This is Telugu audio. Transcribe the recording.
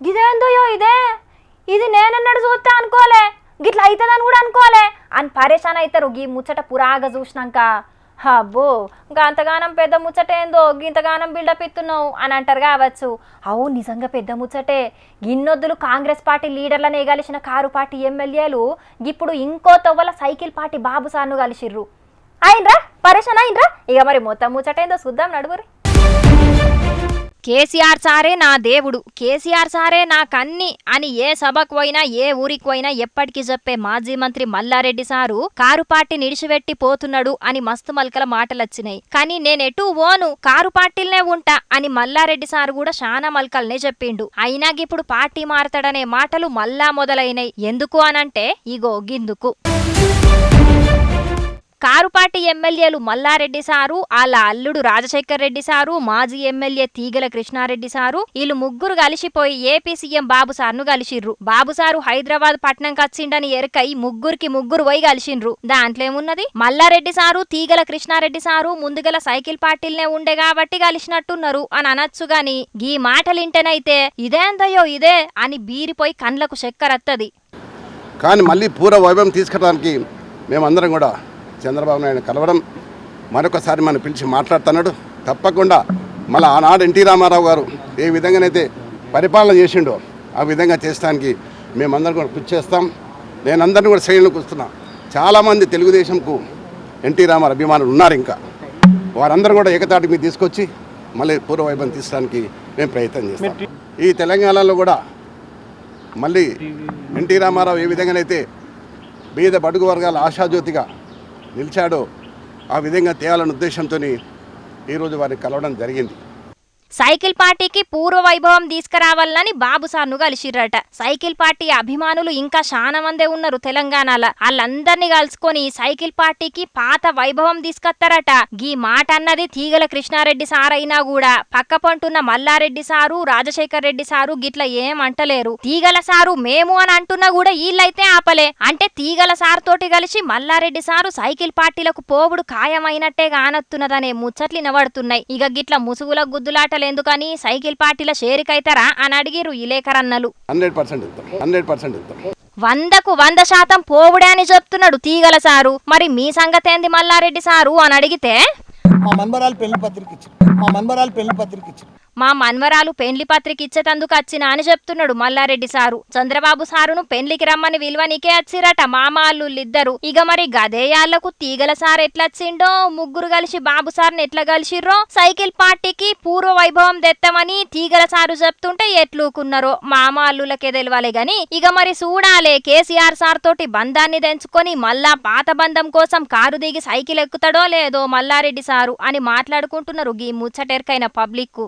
గిదేందోయో ఇదే? ఇది నేనన్నాడు చూస్తా అనుకోలే. గిట్ల అవుతుందని కూడా అనుకోలే. అని పరేషాన్ అవుతారు గీ ముచ్చట పురాగా చూసినాక. అబ్బో ఇంకా అంతగానం పెద్ద ముచ్చటేందో? ఇంతగానం బిల్డప్ ఇస్తున్నావు అని అంటారు కావచ్చు. అవు నిజంగా పెద్ద ముచ్చటే. గిన్నొద్దులు కాంగ్రెస్ పార్టీ లీడర్లను ఎగలిసిన కారు పార్టీ ఎమ్మెల్యేలు ఇప్పుడు ఇంకో తవ్వల సైకిల్ పార్టీ బాబు సార్ను కలిసిర్రు. అయినరా పరేషాన్ అయినరా ఇక మరి మొత్తం ముచ్చట ఏందో చూద్దాం నడుగురి కేసీఆర్ సారే నా దేవుడు. కేసీఆర్ సారే నా కన్ని అని ఏ సభకు పోయినా ఏ ఊరికి పోయినా ఎప్పటికీ చెప్పే మాజీ మంత్రి మల్లారెడ్డి సారు కారు పార్టీ నిడిచిపెట్టి పోతున్నాడు అని మస్తు మల్కల మాటలొచ్చినాయి. కానీ నేనెటూ ఓను కారు పార్టీలనే ఉంటా అని మల్లారెడ్డి సారు కూడా శానా మల్కల్నే చెప్పిండు. అయినా ఇప్పుడు పార్టీ మారతాడనే మాటలు మళ్ళా మొదలైనాయి. ఎందుకు అనంటే ఇగో గిందుకు. కారుపాటి ఎమ్మెల్యేలు మల్లారెడ్డి సారు వాళ్ళ అల్లుడు రాజశేఖర్ రెడ్డి సారు మాజీ ఎమ్మెల్యే తీగల కృష్ణారెడ్డి సారు వీళ్ళు ముగ్గురు కలిసిపోయి ఏపీ సీఎం బాబు సార్ను కలిసిర్రు. బాబు సారు హైదరాబాద్ పట్నం కచ్చిండని ఎరకై ముగ్గురికి ముగ్గురు పోయి కలిసిండ్రు దాంట్లో ఏమున్నది? మల్లారెడ్డి సారు తీగల కృష్ణారెడ్డి సారు ముందుగల సైకిల్ పార్టీలనే ఉండే కాబట్టి కలిసినట్టున్నారు అని అనొచ్చు గాని ఈ మాటలింటేనైతే ఇదేందయ్యో ఇదే అని బీరిపోయి కండ్లకు చక్కెరత్తది కానీ మళ్ళీ పూర్వ వైభవం తీసుకురావడానికి మేమందరం కూడా చంద్రబాబు నాయుడు కలవడం మరొకసారి మనం పిలిచి మాట్లాడుతున్నాడు. తప్పకుండా మళ్ళీ ఆనాడు ఎన్టీ రామారావు గారు ఏ విధంగానైతే పరిపాలన చేసిండో ఆ విధంగా చేసడానికి మేమందరం కూడా కృషి చేస్తాం. నేను అందరిని కూడా శ్రేణులు వస్తున్నా చాలామంది తెలుగుదేశంకు ఎన్టీ రామారావు అభిమానులు ఉన్నారు ఇంకా. వారందరూ కూడా ఏకతాటి మీద తీసుకొచ్చి మళ్ళీ పూర్వ వైభవం తీసడానికి మేము ప్రయత్నం చేస్తాం. ఈ తెలంగాణలో కూడా మళ్ళీ ఎన్టీ రామారావు ఏ విధంగానైతే బీద బడుగు వర్గాల ఆశాజ్యోతిగా నిలిచాడో ఆ విధంగా తేయాలనే ఉద్దేశంతో ఈరోజు వారిని కలవడం జరిగింది. సైకిల్ పార్టీకి పూర్వ వైభవం తీసుకురావాలని బాబు సార్ను కలిసిర్రట. సైకిల్ పార్టీ అభిమానులు ఇంకా చాలా మందే ఉన్నారు తెలంగాణలో. వాళ్ళందరినీ కలుసుకొని సైకిల్ పార్టీకి పాత వైభవం తీసుకొస్తారట. గీ మాట అన్నది తీగల కృష్ణారెడ్డి సార్ అయినా కూడా. పక్క పంటున్న మల్లారెడ్డి సారు రాజశేఖర్ రెడ్డి సారు గిట్ల ఏం అంటలేరు. తీగల సారు మేము అని అంటున్నా కూడా వీళ్ళైతే ఆపలే. అంటే తీగల సార్ తోటి కలిసి మల్లారెడ్డి సారు సైకిల్ పార్టీలకు పోవుడు ఖాయమైనట్టే కానొత్తున్నదనే ముచ్చట్లు వినబడుతున్నాయి. ఇక గిట్ల ముసుగుల గుద్దులాటలు ఎందుకని సైకిల్ పార్టీల షేరికైతారా అని అడిగిరు ఇలేకరన్నలు హండ్రెడ్ పర్సెంట్ ఇస్తాం హండ్రెడ్ పర్సెంట్ ఇస్తాం వందకు వంద శాతం పోవుడే అని చెప్తున్నాడు తీగల సారు. మరి మీ సంగతేంది మల్లారెడ్డి సారు అని అడిగితే? మా మన్మరాలు పెళ్ళి పత్రిక ఇచ్చింది. మా మన్మరాలు పెళ్ళి పత్రిక ఇచ్చింది. మా మన్వరాలు పెండ్లి పత్రిక ఇచ్చేతందుకు వచ్చిన అని చెప్తున్నాడు మల్లారెడ్డి సారు. చంద్రబాబు సారును పెండ్లికి రమ్మని విలువనికే వచ్చిరట అల్లుళ్ళిద్దరు. ఇక మరి గదేయాళ్ళకు తీగల సార్ ఎట్లొచ్చిండో? ముగ్గురు కలిసి బాబు సార్ని ఎట్లా కలిసిర్రో? సైకిల్ పార్టీకి పూర్వ వైభవం తెత్తమని తీగల సారు చెప్తుంటే ఎట్లూకున్నారో? అల్లులకే తెలవాలి గాని ఇక మరి చూడాలే కేసీఆర్ సార్ తోటి బంధాన్ని తెంచుకొని మళ్ళా పాత బంధం కోసం కారు దిగి సైకిల్ ఎక్కుతాడో లేదో మల్లారెడ్డి సారు అని మాట్లాడుకుంటున్నారు గీ ముచ్చటెరకైన పబ్లిక్